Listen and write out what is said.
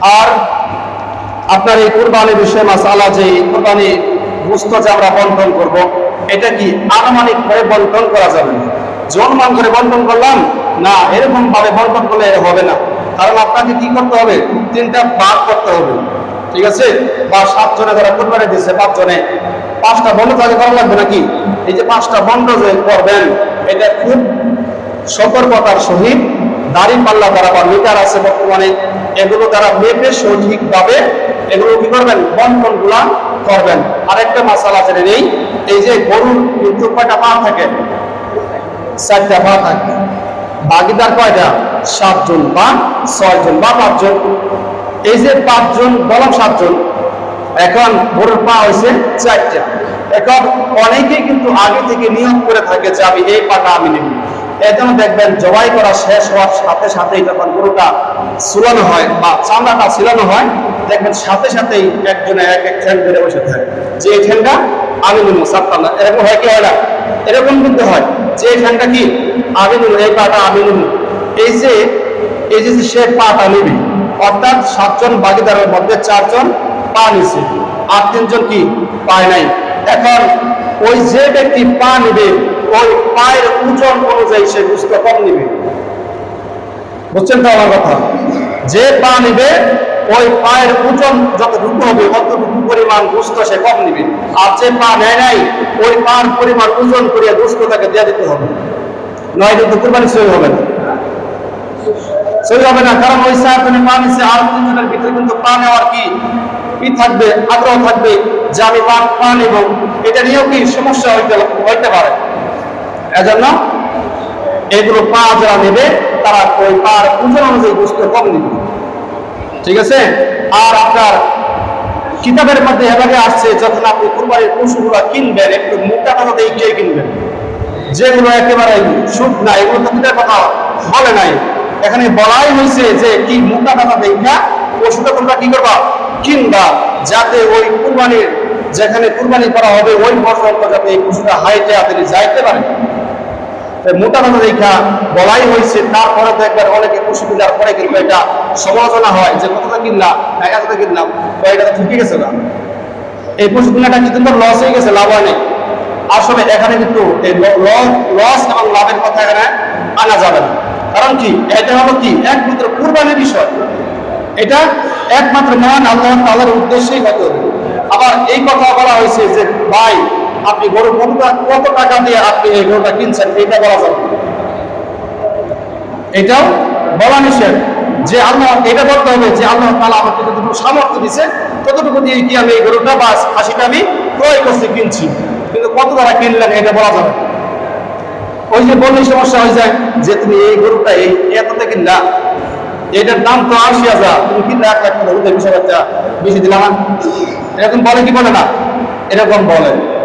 আর আপনার এই কোরবানির বিষয়ে মাসালা যে কোরবানি বুঝতে যে আমরা বন্টন করব, এটা কি আনুমানিক ভাবে বন্টন করা যাবে? না জন্মান করে বন্টন করলাম? না, এরকম ভাবে বন্টন করলে হবে না। কারণ আপনাকে কি করতে হবে? তিনটা ভাগ করতে হবে। ঠিক আছে? বা সাতজনে যারা কোরবানি দিচ্ছে পাঁচজনে। পাঁচটা বন্ধ তাকে করা লাগবে নাকি? এই যে পাঁচটা বন্ধ যে করবেন, এটা খুব সতর্কতার সহিত দাড়ি পাল্লা দ্বারা বা মিটার আছে বর্তমানে, এগুলো দ্বারা মেপে সঠিকভাবে এগুলো কি করবেন? বন্টনগুলা করবেন। আরেকটা মাসালা জেনে নেই, এই যে গরুর কিন্তু কয়টা পা থাকে? চারটা পা থাকে। বাগিদার কয়টা? সাতজন বা ছয়জন বা পাঁচজন। এই যে পাঁচজন বললাম সাতজন। এখন গরুর পা হয়েছে চারটা। এখন অনেকেই কিন্তু আগে থেকে নিয়ম করে থাকে যে আমি এই পাটা আমি নেব। এজন্য দেখবেন জবাই করা শেষ হওয়ার সাথে সাথেই যখন গরুটা চুলানো হয় বা চামড়াটা ছিলানো হয়, দেখবেন সাথে সাথেই একজনে এক এক ঠ্যাং ধরে বসে থাকে। যে ঠ্যাংটা আমি নেব সাতটা না, এরকম হয় কি হয় না? এরকম কিন্তু হয়। যে ঠ্যাংটা কি? আমি নেব এই পাটা আমি নেব এই যে এই যে সে পাটা নেবে, অর্থাৎ সাতজন বাগিদারের মধ্যে চারজন পা নিছে, আর তিনজন কি? পায় নাই। এখন ওই যে ব্যক্তি পা নিবে ওই পায়ের ওজন অনুযায়ী সে গুস্ত কম নিবে। বুঝছেন তো আমার কথা? যে পা নিবে, ওই পায়ের ওজন যতটুকু হবে, অতটুকু পরিমাণ গুস্ত সে কম নিবে। আর যে পা নেয় নাই, ওই পার পরিমাণ ওজন করে গুস্ত তাকে দিয়ে দিতে হবে। নয় কিন্তু কুরবানি সই হবে না। সই হবে না, কারণ ওই সাহায্যে পা নিচ্ছে আর তিনজনের ভিতরে কিন্তু পা নেওয়ার কি? কি থাকবে? আগ্রহ থাকবে যে আমি পা পা নেব। এটা নিয়েও কি সমস্যা হইতে হইতে পারে? এজন্য এগুলো পা যারা নেবে, তারা ওই পার ওজন অনুযায়ী বুঝতে কম নেবে। ঠিক আছে? আর আপনার কিতাবের মধ্যে এভাবে আসছে, যখন আপনি কুরবানির পশুগুলো কিনবেন, একটু মোটা টাকা দিয়ে গিয়ে কিনবেন। যেগুলো একেবারে সুখ না, এগুলো তো কিতার কথা বলে নাই। এখানে বলাই হয়েছে যে, কি মোটা টাকা দেখা পশুটা তোমরা কি করবা? কিনবা। যাতে ওই কুরবানির, যেখানে কুরবানি করা হবে, ওই পর্যন্ত যাতে এই পশুটা হাইটে আপনি যাইতে পারে মোটা দেখা বলাই হয়েছে। তারপরে তো একবার অনেকে পশু কেনার পরে কিন্তু এটা সমালোচনা হয় যে কতটা কিনলাম না এতটা কিনলাম এটা ঠিকই গেছে না। এই পশু কেনাটা কিন্তু লস হয়ে গেছে, লাভ হয় আসলে এখানে কিন্তু এই লস এবং লাভের কথা এখানে আনা যাবে না। কারণ কি? এটা হলো কি? একমাত্র কুরবানির বিষয়। এটা একমাত্র মহান আল্লাহ তাআলার উদ্দেশ্যেই হতে হবে। আবার এই কথা বলা হয়েছে যে, ভাই আপনি গরু কত টা- কত টাকা দিয়ে আপনি এই গরুটা কিনছেন? এটা বলা যাবে না। এটাও বলা নিষেধ যে আল্লাহ, এটা বলতে হবে যে আল্লাহ তাআলা আমাকে যতটুকু সামর্থ্য দিছে ততটুকু দিয়ে কি আমি এই গরুটা বা খাসিটা আমি ক্রয় করছি, কিনছি। কিন্তু কত টাকা কিনলেন এটা বলা যাবে ওই যে বললেই সমস্যা হয়ে যায় যে তুমি এই গরুটা এই এততে কিনলা। এটার দাম তো আশি হাজার, তুমি কিনলে এক লাখ টাকা হতে বিশ হাজার বেশি দিলাম না? এরকম বলে কি বলে না? এরকম বলে।